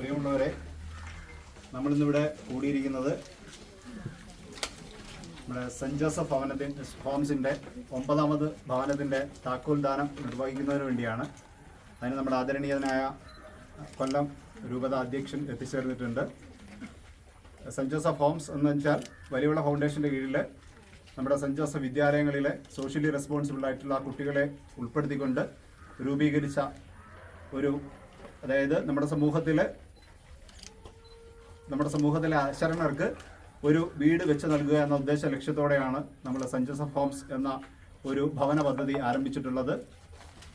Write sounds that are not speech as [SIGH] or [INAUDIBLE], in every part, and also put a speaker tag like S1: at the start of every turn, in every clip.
S1: പ്രിയമുള്ളവരെ നമ്മളിന്നിവിടെ കൂടിയിരിക്കുന്നത് നമ്മുടെ saint Joseph ഭവനത്തിന്റെ ഹോംസിന്റെ ഒമ്പതാമത് ഭവനത്തിന്റെ താക്കോൽ ദാനം നിർവഹിക്കുന്നതിന് വേണ്ടിയാണ്. അതിന് നമ്മുടെ ആദരണീയനായ കൊല്ലം രൂപത അധ്യക്ഷൻ എത്തിച്ചേർന്നിട്ടുണ്ട്. സെന്റ് ജോസഫ് ഹോംസ് എന്ന് വെച്ചാൽ വലിയുള്ള ഫൗണ്ടേഷന്റെ കീഴിൽ നമ്മുടെ സെന്റ് ജോസഫ് വിദ്യാലയങ്ങളിലെ സോഷ്യലി റെസ്പോൺസിബിൾ ആയിട്ടുള്ള കുട്ടികളെ ഉൾപ്പെടുത്തിക്കൊണ്ട് രൂപീകരിച്ച ഒരു അതായത് നമ്മുടെ സമൂഹത്തിൽ നമ്മുടെ സമൂഹത്തിലെ അശരണർക്ക് ഒരു വീട് വെച്ച് നൽകുക എന്ന ഉദ്ദേശ ലക്ഷ്യത്തോടെയാണ് നമ്മൾ സെന്റ് ജോസഫ് ഹോംസ് എന്ന ഒരു ഭവന പദ്ധതി ആരംഭിച്ചിട്ടുള്ളത്.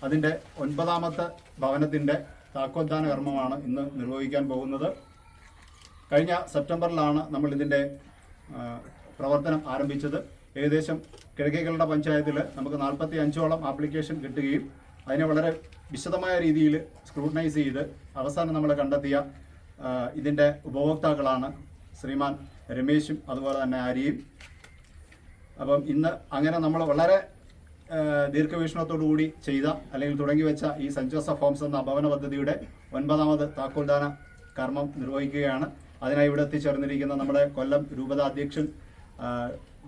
S1: അതിന്റെ ഒൻപതാമത്തെ ഭവനത്തിന്റെ താക്കോൽദാന കർമ്മമാണ് ഇന്ന് നിർവഹിക്കാൻ പോകുന്നത്. കഴിഞ്ഞ സെപ്റ്റംബറിലാണ് നമ്മൾ ഇതിന്റെ പ്രവർത്തനം ആരംഭിച്ചത്. ഏകദേശം കിഴക്കേകളുടെ പഞ്ചായത്തിൽ നമുക്ക് നാൽപ്പത്തി അഞ്ചോളം ആപ്ലിക്കേഷൻ കിട്ടുകയും അതിനെ വളരെ വിശദമായ രീതിയിൽ സ്ക്രൂട്ടനൈസ് ചെയ്ത് അവസാനം നമ്മൾ കണ്ടെത്തിയ ഇതിന്റെ ഉപഭോക്താക്കളാണ് ശ്രീമാൻ രമേശും അതുപോലെ തന്നെ ആര്യയും. അപ്പം ഇന്ന് അങ്ങനെ നമ്മൾ വളരെ ആ, ദീർഘവീക്ഷണത്തോടു കൂടി ചെയ്ത അല്ലെങ്കിൽ തുടങ്ങി വെച്ച ഈ സെന്റ് ജോസഫ് ഹോംസ് എന്ന ഭവന പദ്ധതിയുടെ ഒൻപതാമത് താക്കോൽദാന കർമ്മം നിർവഹിക്കുകയാണ്. അതിനായി ഇവിടെ എത്തിച്ചേർന്നിരിക്കുന്ന നമ്മുടെ കൊല്ലം രൂപത അധ്യക്ഷൻ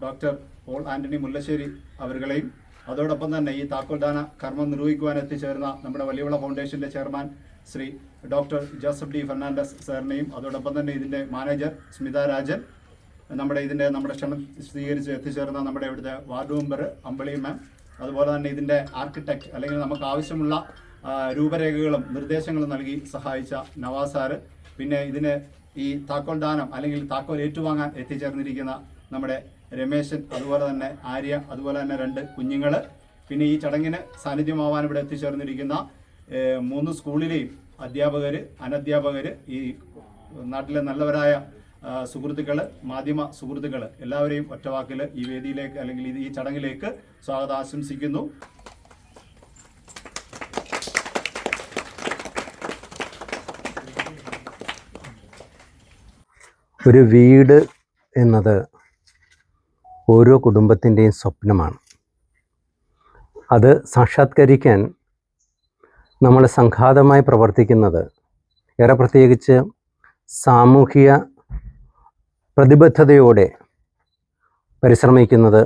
S1: ഡോക്ടർ പോൾ ആന്റണി മുല്ലശ്ശേരി അവരുകളെയും അതോടൊപ്പം തന്നെ ഈ താക്കോൽദാന കർമ്മം നിർവഹിക്കുവാൻ എത്തിച്ചേർന്ന നമ്മുടെ വലിയവിള ഫൗണ്ടേഷന്റെ chairman Shri doctor Joseph D Fernandes സാറിനെയും അതോടൊപ്പം തന്നെ ഇതിന്റെ മാനേജർ സ്മിത രാജൻ നമ്മുടെ ഇതിന്റെ നമ്മുടെ ക്ഷണം സ്വീകരിച്ച് എത്തിച്ചേർന്ന നമ്മുടെ ഇവിടുത്തെ വാർഡ് മെമ്പർ അമ്പളി മാം അതുപോലെ തന്നെ ഇതിന്റെ ആർക്കിടെക്ട് അല്ലെങ്കിൽ നമുക്ക് ആവശ്യമുള്ള രൂപരേഖകളും നിർദ്ദേശങ്ങളും നൽകി സഹായിച്ച നവാസ് സാറ്. പിന്നെ ഇതിന് ഈ താക്കോൽ ദാനം അല്ലെങ്കിൽ താക്കോൽ ഏറ്റുവാങ്ങാൻ എത്തിച്ചേർന്നിരിക്കുന്ന നമ്മുടെ രമേശൻ അതുപോലെ തന്നെ ആര്യ അതുപോലെ തന്നെ രണ്ട് കുഞ്ഞുങ്ങൾ പിന്നെ ഈ ചടങ്ങിന് സാന്നിധ്യമാവാൻ ഇവിടെ എത്തിച്ചേർന്നിരിക്കുന്ന മൂന്ന് സ്കൂളിലെയും അധ്യാപകർ അനധ്യാപകർ ഈ നാട്ടിലെ നല്ലവരായ സുഹൃത്തുക്കൾ മാധ്യമ സുഹൃത്തുക്കൾ എല്ലാവരെയും ഒറ്റവാക്കിൽ ഈ വേദിയിലേക്ക് അല്ലെങ്കിൽ ഈ ചടങ്ങിലേക്ക് സ്വാഗതം ആശംസിക്കുന്നു.
S2: ഒരു വീട് എന്നത് ഓരോ കുടുംബത്തിന്റെയും സ്വപ്നമാണ്. അത് സാക്ഷാത്കരിക്കാൻ നമ്മൾ സംഘാതമായി പ്രവർത്തിക്കുന്നത് ഏറെ പ്രത്യേകിച്ച് സാമൂഹിക പ്രതിബദ്ധതയോടെ പരിശ്രമിക്കുന്നത്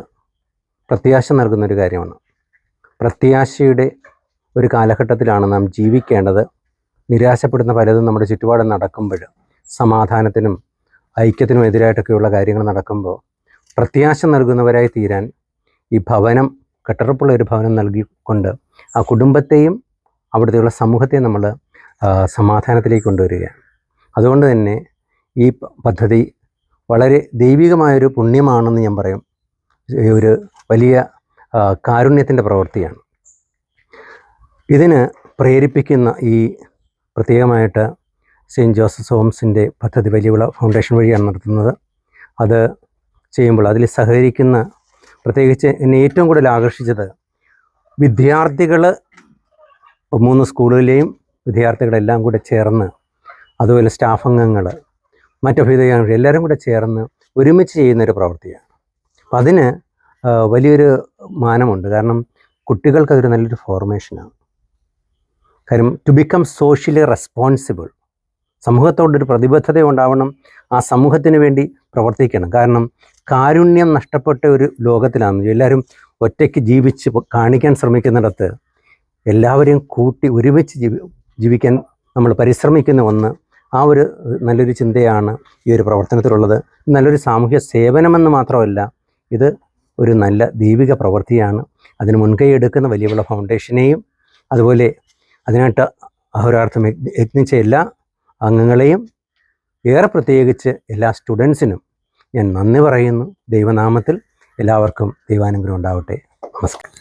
S2: പ്രത്യാശ നൽകുന്നൊരു കാര്യമാണ്. പ്രത്യാശയുടെ ഒരു കാലഘട്ടത്തിലാണ് നാം ജീവിക്കേണ്ടത്. നിരാശപ്പെടുന്ന പലതും നമ്മുടെ ചുറ്റുപാടും നടക്കുമ്പോൾ സമാധാനത്തിനും ഐക്യത്തിനും എതിരായിട്ടൊക്കെയുള്ള കാര്യങ്ങൾ നടക്കുമ്പോൾ പ്രത്യാശ നൽകുന്നവരായി തീരാൻ ഈ ഭവനം കെട്ടുറപ്പുള്ള ഒരു ഭവനം നൽകിക്കൊണ്ട് ആ കുടുംബത്തെയും അവിടുത്തെയുള്ള സമൂഹത്തെയും നമ്മൾ സമാധാനത്തിലേക്ക് കൊണ്ടുവരികയാണ്. അതുകൊണ്ട് തന്നെ ഈ പദ്ധതി വളരെ ദൈവികമായൊരു പുണ്യമാണെന്ന് ഞാൻ പറയും. ഒരു വലിയ കാരുണ്യത്തിന്റെ പ്രവൃത്തിയാണ്. ഇതിന് പ്രേരിപ്പിക്കുന്ന ഈ പ്രത്യേകമായിട്ട് സെയിന്റ് ജോസഫ് ഹോംസിന്റെ പദ്ധതി വലിയ ഫൗണ്ടേഷൻ വഴിയാണ് നടത്തുന്നത്. അത് ചെയ്യുമ്പോൾ അതിൽ സഹകരിക്കുന്ന പ്രത്യേകിച്ച് എന്നെ ഏറ്റവും കൂടുതൽ ആകർഷിച്ചത് വിദ്യാർത്ഥികൾ മൂന്ന് സ്കൂളുകളിലെയും വിദ്യാർത്ഥികളെല്ലാം കൂടെ ചേർന്ന് അതുപോലെ സ്റ്റാഫ് അംഗങ്ങൾ മറ്റഭിതകൾ എല്ലാവരും കൂടെ ചേർന്ന് ഒരുമിച്ച് ചെയ്യുന്നൊരു പ്രവൃത്തിയാണ്. അപ്പം അതിന് വലിയൊരു മാനമുണ്ട്. കാരണം കുട്ടികൾക്ക് അതൊരു നല്ലൊരു ഫോർമേഷനാണ്. കാര്യം ടു ബിക്കം സോഷ്യലി റെസ്പോൺസിബിൾ സമൂഹത്തോടൊരു പ്രതിബദ്ധത ഉണ്ടാവണം ആ സമൂഹത്തിന് വേണ്ടി പ്രവർത്തിക്കണം. കാരണം കാരുണ്യം നഷ്ടപ്പെട്ട ഒരു ലോകത്തിലാണ് എല്ലാവരും ഒറ്റയ്ക്ക് ജീവിച്ച് കാണിക്കാൻ ശ്രമിക്കുന്നിടത്ത് എല്ലാവരെയും കൂട്ടി ഒരുമിച്ച് ജീവി ജീവിക്കാൻ നമ്മൾ പരിശ്രമിക്കുന്ന ഒന്ന് ആ ഒരു നല്ലൊരു ചിന്തയാണ് ഈ ഒരു പ്രവർത്തനത്തിലുള്ളത്. നല്ലൊരു സാമൂഹ്യ സേവനമെന്ന് മാത്രമല്ല ഇത് ഒരു നല്ല ദൈവിക പ്രവൃത്തിയാണ്. അതിന് മുൻകൈ എടുക്കുന്ന വലിയവിള ഫൗണ്ടേഷനെയും അതുപോലെ അതിനായിട്ട് അഹോരാർത്ഥം യത്നിച്ച എല്ലാ അംഗങ്ങളെയും ഏറെ പ്രത്യേകിച്ച് എല്ലാ സ്റ്റുഡൻസിനും ഞാൻ നന്ദി പറയുന്നു. ദൈവനാമത്തിൽ എല്ലാവർക്കും ദൈവാനുഗ്രഹം ഉണ്ടാവട്ടെ. നമസ്കാരം.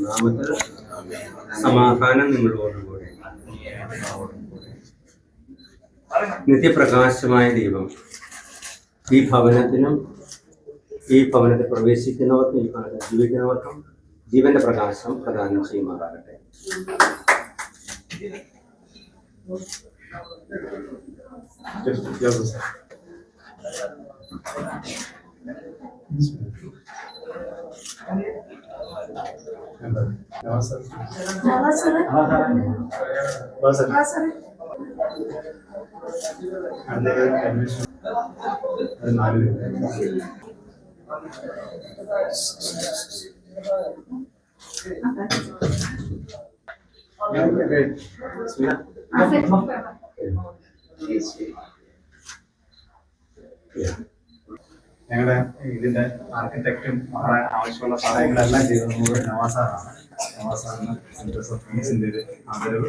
S2: നാമത്തിൽ സമാധാനം നിങ്ങളോടുകൂടെ. നിത്യപ്രകാശമായ ദൈവം ഈ ഭവനത്തിനും ഈ ഭവനത്തിൽ പ്രവേശിക്കുന്നവർക്കും ഈ ഭവനത്തിൽ ജീവിക്കുന്നവർക്കും ജീവന്റെ പ്രകാശം പ്രദാനം ചെയ്യുമാറാകട്ടെ.
S1: ഞങ്ങളുടെ ഇതിന്റെ ആർക്കിടെക്റ്റും നമ്മുടെ ആവശ്യമുള്ള സഹായങ്ങളെല്ലാം ചെയ്തത് നവാസാറാണ്. നവാസാറിന് സെന്റർ ഓഫ് ഫീസിന്റെ ഒരു ആദരവ്.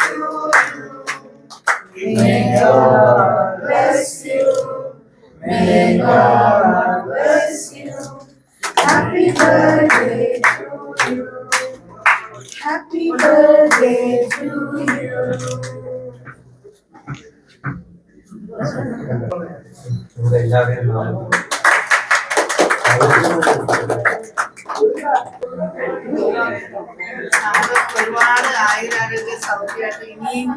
S3: you. May God bless you. May God bless you. Happy birthday to you. Happy birthday to you.
S4: നമുക്ക് ഒരുപാട് ആയുരാരോഗ്യ സൗഖ്യമായിട്ട് ഇനിയും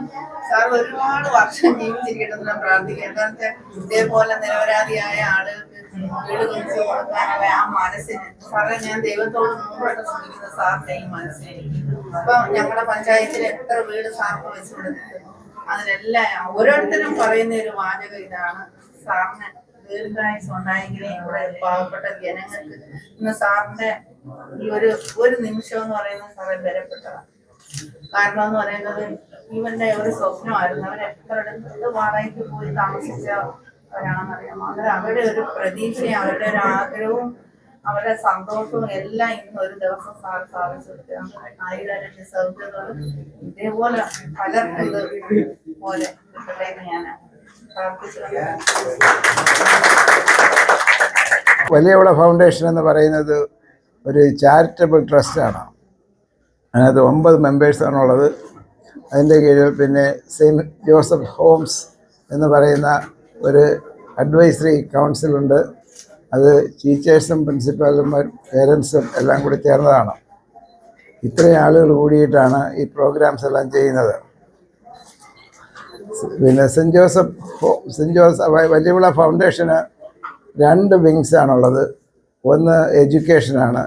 S4: സാർ ഒരുപാട് വർഷം ജീവിച്ചിരിക്കട്ടെന്ന് ഞാൻ പ്രാർത്ഥിക്കുക എന്താണെന്ന് ഇതേപോലെ നിരപരാധിയായ ആളുകൾക്ക് വീട് വെച്ച് കൊടുക്കാനുള്ള ആ മനസ്സിന് സാറേ ഞാൻ ദൈവത്തോട് മുമ്പോട്ട് ശ്രമിക്കുന്ന സാറിന്റെ ഈ മനസ്സിനെ. അപ്പൊ ഞങ്ങളുടെ പഞ്ചായത്തിൽ എത്ര വീട് സാറിന് വെച്ച് കൊടുത്തിട്ടുണ്ട് അതിലെല്ലാം ഓരോരുത്തരും പറയുന്ന ഒരു വാചകം ഇതാണ്. സാറിന് ദീർഘായുസ് ഉണ്ടായെങ്കിലേ ഇവിടെ പാവപ്പെട്ട ജനങ്ങൾക്ക് ഇന്ന് സാറിന്റെ ഈ ഒരു ഒരു നിമിഷം എന്ന് പറയുന്നത് സമയം വിലപ്പെട്ടതാണ് കാരണം എന്ന് പറയുന്നത് ഇവന്റെ ഒരു സ്വപ്നമായിരുന്നു. അവർ എത്ര വാടകയ്ക്ക് പോയി താമസിച്ചവരാണെന്നറിയാം അവർ അവരുടെ ഒരു പ്രതീക്ഷയും അവരുടെ ഒരു ആഗ്രഹവും അവരുടെ സന്തോഷവും എല്ലാം ഇന്ന് ഒരു ദിവസം സാർ സാധിച്ചു കൊടുക്കുകയാണ് ആയിരം സൗകര്യങ്ങളും ഇതേപോലെ പലർക്കും പോലെ ഞാൻ പ്രാർത്ഥിച്ചു
S5: വലിയവിള ഫൗണ്ടേഷൻ എന്ന് പറയുന്നത് ഒരു ചാരിറ്റബിൾ ട്രസ്റ്റാണ് അതിനകത്ത് ഒമ്പത് മെമ്പേഴ്സാണുള്ളത് അതിന്റെ കീഴിൽ പിന്നെ സെയിന്റ് ജോസഫ് ഹോംസ് എന്ന് പറയുന്ന ഒരു അഡ്വൈസറി കൗൺസിലുണ്ട് അത് ടീച്ചേഴ്സും പ്രിൻസിപ്പാലും പേരൻസും എല്ലാം കൂടി ചേർന്നതാണ്. ഇത്രയും ആളുകൾ കൂടിയിട്ടാണ് ഈ പ്രോഗ്രാംസ് എല്ലാം ചെയ്യുന്നത്. പിന്നെ saint Joseph saint Joseph Valiyavila ഫൗണ്ടേഷന് രണ്ട് വിങ്സ് ആണുള്ളത്. ഒന്ന് എഡ്യൂക്കേഷനാണ്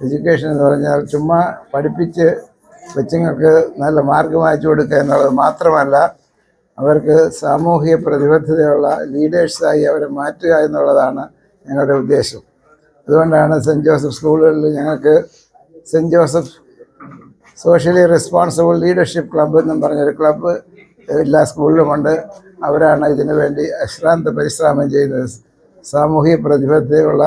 S5: എഡ്യൂക്കേഷൻ എന്ന് പറഞ്ഞാൽ ചുമ്മാ പഠിപ്പിച്ച് കൊച്ചുങ്ങൾക്ക് നല്ല മാർക്ക് വാങ്ങിച്ചു കൊടുക്കുക എന്നുള്ളത് മാത്രമല്ല അവർക്ക് സാമൂഹിക പ്രതിബദ്ധതയുള്ള ലീഡേഴ്സായി അവരെ മാറ്റുക എന്നുള്ളതാണ് ഞങ്ങളുടെ ഉദ്ദേശം. അതുകൊണ്ടാണ് സെന്റ് ജോസഫ് സ്കൂളുകളിൽ ഞങ്ങൾക്ക് saint Joseph socially responsible leadership club എന്നും പറഞ്ഞൊരു ക്ലബ്ബ് എല്ലാ സ്കൂളിലുമുണ്ട് അവരാണ് ഇതിനു വേണ്ടി അശ്രാന്ത പരിശ്രമം ചെയ്യുന്നത് സാമൂഹിക പ്രതിബദ്ധതയുള്ള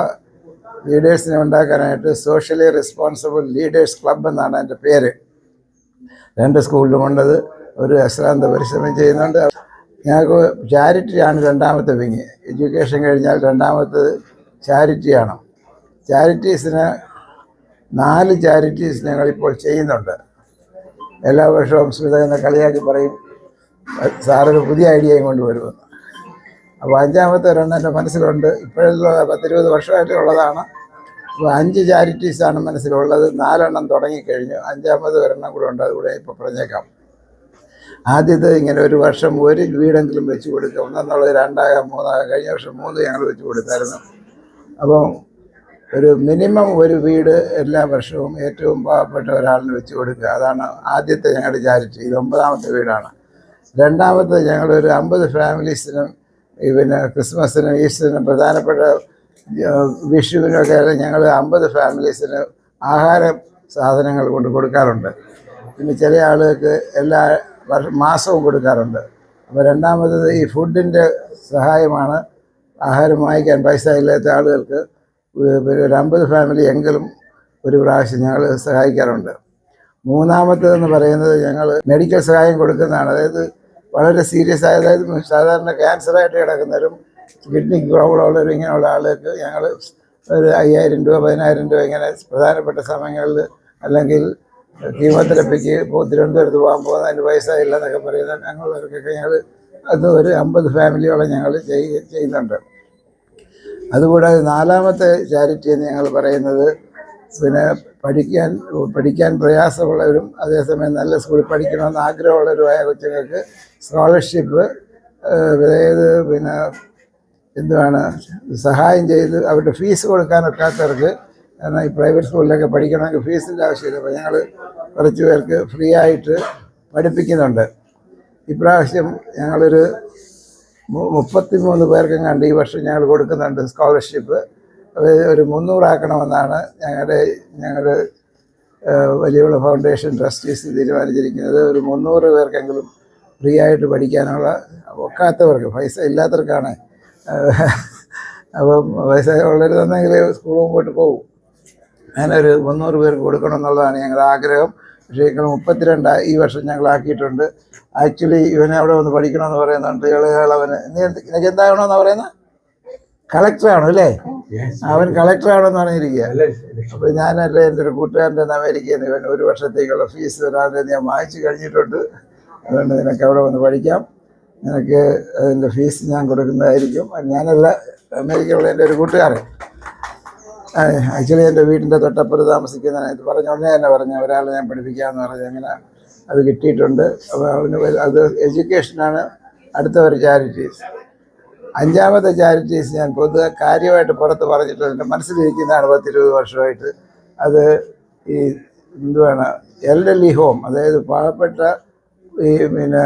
S5: ലീഡേഴ്സിനെ ഉണ്ടാക്കാനായിട്ട് സോഷ്യലി റെസ്പോൺസിബിൾ ലീഡേഴ്സ് ക്ലബ് എന്നാണ് എന്റെ പേര്. രണ്ട് സ്കൂളിലുമുണ്ടത് ഒരു അശ്രാന്ത പരിശ്രമം ചെയ്യുന്നുണ്ട്. ഞങ്ങൾക്ക് ചാരിറ്റിയാണ് രണ്ടാമത്തെ വിങ്. എഡ്യൂക്കേഷൻ കഴിഞ്ഞാൽ രണ്ടാമത്തത് ചാരിറ്റിയാണ്. ചാരിറ്റീസിന് നാല് ചാരിറ്റീസ് ഞങ്ങൾ ഇപ്പോൾ ചെയ്യുന്നുണ്ട്. എല്ലാ വർഷവും സ്മിത എന്നെ കളിയാക്കി പറയും. സാറൊരു പുതിയ ഐഡിയയും കൊണ്ടുവരുമെന്ന് അപ്പോൾ അഞ്ചാമത്തെ ഒരെണ്ണം എന്റെ മനസ്സിലുണ്ട്. ഇപ്പോഴുള്ള പത്തിരുപത് വർഷമായിട്ട് ഉള്ളതാണ് അപ്പോൾ അഞ്ച് ചാരിറ്റീസാണ് മനസ്സിലുള്ളത്. നാലെണ്ണം തുടങ്ങിക്കഴിഞ്ഞു. അഞ്ചാമത് ഒരെണ്ണം കൂടെ ഉണ്ട്. അതുകൂടെ ഇപ്പോൾ പറഞ്ഞേക്കാം. ആദ്യത്തെ ഇങ്ങനെ ഒരു വർഷം ഒരു വീടെങ്കിലും വെച്ച് കൊടുക്കുക. ഒന്നെന്നുള്ളത് രണ്ടാകാം മൂന്നാകാം കഴിഞ്ഞ വർഷം മൂന്ന് ഞങ്ങൾ വെച്ച് കൊടുത്തായിരുന്നു. അപ്പം ഒരു മിനിമം ഒരു വീട് എല്ലാ വർഷവും ഏറ്റവും പാവപ്പെട്ട ഒരാളിന് വെച്ച് കൊടുക്കുക. അതാണ് ആദ്യത്തെ ഞങ്ങളുടെ ചാരിറ്റി ഇത് ഒമ്പതാമത്തെ വീടാണ്. രണ്ടാമത്തെ ഞങ്ങളൊരു അമ്പത് ഫാമിലീസിനും പിന്നെ ക്രിസ്മസിനും ഈസ്റ്ററിനും പ്രധാനപ്പെട്ട വിഷുവിനൊക്കെ ഞങ്ങൾ അമ്പത് ഫാമിലീസിന് ആഹാര സാധനങ്ങൾ കൊണ്ട് കൊടുക്കാറുണ്ട്. പിന്നെ ചില ആളുകൾക്ക് എല്ലാ വർഷം മാസവും കൊടുക്കാറുണ്ട്. അപ്പോൾ രണ്ടാമത്തത് ഈ ഫുഡിന്റെ സഹായമാണ് ആഹാരം വാങ്ങിക്കാൻ പൈസ ഇല്ലാത്ത ആളുകൾക്ക് ഒരു- അമ്പത് ഫാമിലി എങ്കിലും ഒരു പ്രാവശ്യം ഞങ്ങൾ സഹായിക്കാറുണ്ട്. മൂന്നാമത്തേതെന്ന് പറയുന്നത് ഞങ്ങൾ മെഡിക്കൽ സഹായം കൊടുക്കുന്നതാണ്. അതായത് വളരെ സീരിയസ് ആയ അതായത് സാധാരണ ക്യാൻസറായിട്ട് കിടക്കുന്നവരും കിഡ്നി പ്രോബ്ലം ഉള്ളവരും ഇങ്ങനെയുള്ള ആളുകൾക്ക് ഞങ്ങൾ ഒരു അയ്യായിരം രൂപ പതിനായിരം രൂപ ഇങ്ങനെ പ്രധാനപ്പെട്ട സമയങ്ങളിൽ അല്ലെങ്കിൽ കീമോതെറപ്പിക്ക് തിരുവനന്തപുരത്ത് പോകാൻ പോകുന്ന അതിന് പൈസ ഇല്ല എന്നൊക്കെ പറയുന്ന അങ്ങനെയുള്ളവർക്കൊക്കെ ഞങ്ങൾ അത് ഒരു അമ്പത് ഫാമിലിയോളം ഞങ്ങൾ ചെയ്യ ചെയ്യുന്നുണ്ട്. അതുകൂടാതെ നാലാമത്തെ ചാരിറ്റി എന്ന് ഞങ്ങൾ പറയുന്നത് പിന്നെ പഠിക്കാൻ പഠിക്കാൻ പ്രയാസമുള്ളവരും അതേസമയം നല്ല സ്കൂളിൽ പഠിക്കണമെന്ന് ആഗ്രഹമുള്ളവരുമായ കൊച്ചുങ്ങൾക്ക് സ്കോളർഷിപ്പ് അതായത് പിന്നെ എന്തുവാണ്? സഹായം ചെയ്ത് അവരുടെ ഫീസ് കൊടുക്കാനൊക്കാത്തവർക്ക് കാരണം ഈ പ്രൈവറ്റ് സ്കൂളിലൊക്കെ പഠിക്കണമെങ്കിൽ ഫീസിന്റെ ആവശ്യമില്ല. അപ്പോൾ ഞങ്ങൾ കുറച്ച് പേർക്ക് ഫ്രീ ആയിട്ട് പഠിപ്പിക്കുന്നുണ്ട്. ഇപ്രാവശ്യം ഞങ്ങളൊരു മുപ്പത്തി മൂന്ന് പേർക്കും കണ്ട് ഈ വർഷം ഞങ്ങൾ കൊടുക്കുന്നുണ്ട് സ്കോളർഷിപ്പ്. ഒരു മുന്നൂറാക്കണമെന്നാണ് ഞങ്ങളുടെ ഞങ്ങളുടെ വലിയുള്ള ഫൗണ്ടേഷൻ ട്രസ്റ്റീസ് തീരുമാനിച്ചിരിക്കുന്നത്. ഒരു മുന്നൂറ് പേർക്കെങ്കിലും ഫ്രീ ആയിട്ട് പഠിക്കാനുള്ള ഒക്കാത്തവർക്ക് പൈസ ഇല്ലാത്തവർക്കാണ് [LAUGHS] അപ്പം പൈസ ഉള്ളവർ തന്നെങ്കിൽ സ്കൂളിൽ പോയിട്ട് പോകും അങ്ങനെ ഒരു മുന്നൂറ് പേർക്ക് കൊടുക്കണം എന്നുള്ളതാണ് ഞങ്ങളുടെ ആഗ്രഹം. പക്ഷേ ഞങ്ങൾ മുപ്പത്തിരണ്ട് ഈ വർഷം ഞങ്ങൾ ആക്കിയിട്ടുണ്ട് ആക്ച്വലി ഇവനെ അവിടെ വന്ന് പഠിക്കണമെന്ന് പറയുന്നുണ്ട്. ഇളയാളവന് നീ എന്ത് നിനക്ക് എന്താകണമെന്ന് പറയുന്നത്? കളക്ടറാണോ അല്ലേ? അവൻ കളക്ടറാണെന്ന് പറഞ്ഞിരിക്കുക. അപ്പോൾ ഞാനല്ലേ എന്റെ ഒരു കൂട്ടുകാരന്റെ അമേരിക്കയിൽ നിന്ന് ഇവൻ ഒരു വർഷത്തേക്കുള്ള ഫീസ് വരാതെ ഞാൻ വാങ്ങിച്ചു കഴിഞ്ഞിട്ടുണ്ട്. അതുകൊണ്ട് നിനക്ക് അവിടെ വന്ന് പഠിക്കാം. നിനക്ക് അതിന്റെ ഫീസ് ഞാൻ കൊടുക്കുന്നതായിരിക്കും. ഞാനല്ല അമേരിക്കയിലുള്ള എന്റെ ഒരു കൂട്ടുകാരൻ. ആക്ച്വലി എന്റെ വീടിന്റെ തൊട്ടപ്പുറത്ത് താമസിക്കുന്നതിന് ഇത് പറഞ്ഞ ഉടനെ തന്നെ പറഞ്ഞു ഒരാളെ ഞാൻ പഠിപ്പിക്കാമെന്ന് പറഞ്ഞു അങ്ങനെ അത് കിട്ടിയിട്ടുണ്ട്. അപ്പോൾ അത് എഡ്യൂക്കേഷനാണ് അടുത്ത ഒരു ചാരിറ്റീസ്. അഞ്ചാമത്തെ ചാരിറ്റീസ് ഞാൻ പൊതുവെ കാര്യമായിട്ട് പുറത്ത് പറഞ്ഞിട്ടുണ്ട് എന്റെ മനസ്സിലിരിക്കുന്നതാണ് പത്തിരുപത് വർഷമായിട്ട്. അത് ഈ എന്തുവാണ് എൽഡർലി ഹോം അതായത് പാവപ്പെട്ട ഈ പിന്നെ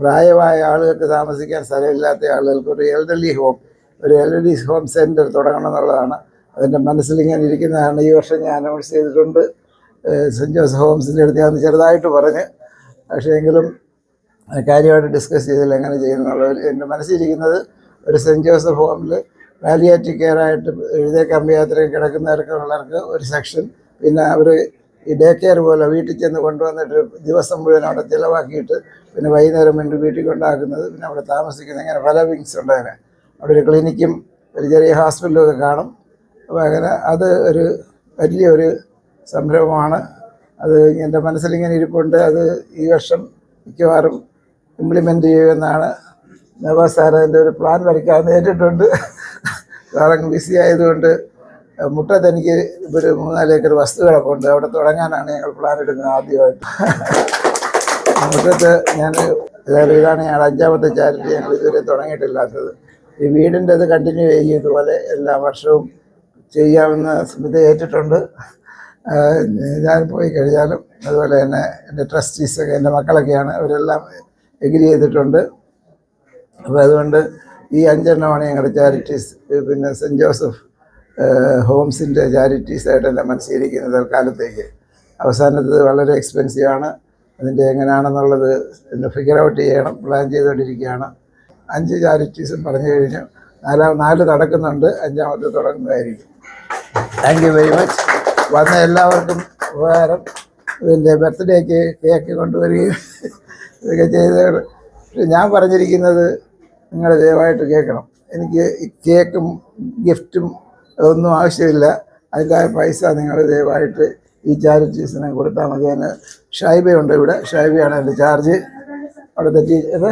S5: പ്രായമായ ആളുകൾക്ക് താമസിക്കാൻ സ്ഥലമില്ലാത്ത ആളുകൾക്ക് ഒരു എൽഡർലി ഹോം ഒരു എൽഡർലി ഹോം സെന്റർ തുടങ്ങണം എന്നുള്ളതാണ് അതിന്റെ മനസ്സിലിങ്ങനെ ഇരിക്കുന്നതാണ്. ഈ വർഷം ഞാൻ അനൗൺസ് ചെയ്തിട്ടുണ്ട്. സെന്റ് ജോസഫ് ഹോംസിന്റെ അടുത്ത് ഞാൻ ചെറുതായിട്ട് പറഞ്ഞ് പക്ഷേ എങ്കിലും കാര്യമായിട്ട് ഡിസ്കസ് ചെയ്തില്ല എങ്ങനെ ചെയ്യുന്നുള്ളത്. എന്റെ മനസ്സിലിരിക്കുന്നത് ഒരു സെന്റ് ജോസഫ് ഹോമിൽ വാലിയാറ്റിക് കെയറായിട്ട് എഴുതേക്കാൻ വയ്യാത്രയും കിടക്കുന്നവർക്കുള്ളവർക്ക് ഒരു സെക്ഷൻ പിന്നെ അവർ ഈ ഡേ കെയർ പോലെ വീട്ടിൽ ചെന്ന് കൊണ്ടുവന്നിട്ട് ദിവസം മുഴുവൻ അവിടെ ചിലവാക്കിയിട്ട് പിന്നെ വൈകുന്നേരം വീണ്ടും വീട്ടിൽ കൊണ്ടാക്കുന്നത് പിന്നെ അവിടെ താമസിക്കുന്ന ഇങ്ങനെ പല വിങ്സ് ഉണ്ട് അതിന് അവിടെ ഒരു ക്ലിനിക്കും ഒരു ചെറിയ ഹോസ്പിറ്റലും ഒക്കെ കാണും. അപ്പോൾ അങ്ങനെ അത് ഒരു വലിയൊരു സംരംഭമാണ്. അത് എന്റെ മനസ്സിലിങ്ങനെ ഇരിപ്പുണ്ട്. അത് ഈ വർഷം മിക്കവാറും ഇംപ്ലിമെന്റ് ചെയ്യുമെന്നാണ് നവാസ് സാർ അതിന്റെ ഒരു പ്ലാൻ വരയ്ക്കാൻ നേരിട്ടുണ്ട് സാറങ്ങ് ബിസി ആയതുകൊണ്ട് മുട്ടത്ത് എനിക്ക് ഒരു മൂന്നാൽ ഏക്കർ വസ്തു കിടപ്പുണ്ട് അവിടെ തുടങ്ങാനാണ് ഞങ്ങൾ പ്ലാൻ എടുക്കുന്നത് ആദ്യമായിട്ട്. മുട്ടത്ത് ഞാൻ ഇതാണ് ഞങ്ങൾ അഞ്ചാമത്തെ ചാരിറ്റി. ഞങ്ങൾ ഇതുവരെ തുടങ്ങിയിട്ടില്ലാത്തത്. ഈ വീടിന്റെ ഇത് കണ്ടിന്യൂ ചെയ്യുന്നതുപോലെ എല്ലാ വർഷവും ചെയ്യാമെന്ന് സ്മിത ഏറ്റിട്ടുണ്ട്. ഞാൻ പോയി കഴിഞ്ഞാലും അതുപോലെ തന്നെ എന്റെ ട്രസ്റ്റീസൊക്കെ എന്റെ മക്കളൊക്കെയാണ് അവരെല്ലാം എഗ്രി ചെയ്തിട്ടുണ്ട്. അപ്പോൾ അതുകൊണ്ട് ഈ അഞ്ചെണ്ണമാണ് ഞങ്ങളുടെ ചാരിറ്റീസ് പിന്നെ സെന്റ് ജോസഫ് ഹോംസിന്റെ ചാരിറ്റീസായിട്ട് എന്റെ മനസ്സിലിരിക്കുന്നത് തൽക്കാലത്തേക്ക്. അവസാനത്തത് വളരെ എക്സ്പെൻസീവ് ആണ്. അതിന്റെ എങ്ങനെയാണെന്നുള്ളത് ഫിഗർ ഔട്ട് ചെയ്യണം പ്ലാൻ ചെയ്തുകൊണ്ടിരിക്കുകയാണ്. അഞ്ച് ചാരിറ്റീസും പറഞ്ഞു കഴിഞ്ഞു. നാലാം നാല് നടക്കുന്നുണ്ട്. അഞ്ചാമത്തെ തുടങ്ങുന്നതായിരിക്കും. താങ്ക് യു വെരി മച്ച് വന്ന എല്ലാവർക്കും ഉപകാരം. ഇതിന്റെ ബർത്ത്ഡേക്ക് കേക്ക് കൊണ്ടുവരികയും ഇതൊക്കെ ചെയ്ത് ഞാൻ പറഞ്ഞിരിക്കുന്നത് നിങ്ങൾ ദയവായിട്ട് കേൾക്കണം. എനിക്ക് കേക്കും ഗിഫ്റ്റും അതൊന്നും ആവശ്യമില്ല. അതിന്റെ പൈസ നിങ്ങൾ ദയവായിട്ട് ഈ ചാരിറ്റീസിന് കൊടുത്താൽ മതി. അതിന് ഷൈബയുണ്ട് ഇവിടെ. ഷൈബയാണ് എന്റെ ചാർജ് അവിടുത്തെ ടീച്ചർ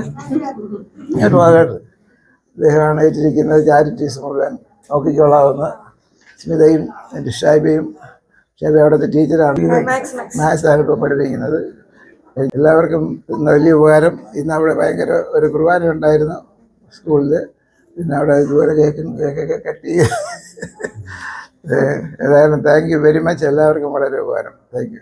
S5: അദ്ദേഹമാണ് ഏറ്റിരിക്കുന്നത് ചാരിറ്റീസ് മുഴുവൻ നോക്കിക്കൊള്ളാവുന്ന സ്മിതയും എന്റെ ഷൈബയും. ഷൈബ അവിടുത്തെ ടീച്ചറാണ്. മാത്സാണ് ഇപ്പോൾ പഠിപ്പിക്കുന്നത്. എല്ലാവർക്കും ഇന്ന് വലിയ ഉപകാരം. ഇന്ന് അവിടെ ഭയങ്കര ഒരു കുർബാന ഉണ്ടായിരുന്നു സ്കൂളിൽ. പിന്നെ അവിടെ ഇതുപോലെ കേക്കും കേക്കൊക്കെ കട്ട് ചെയ്ത് ഏതായാലും താങ്ക് യു വെരി മച്ച് എല്ലാവർക്കും വളരെ ഉപകാരം. Thank you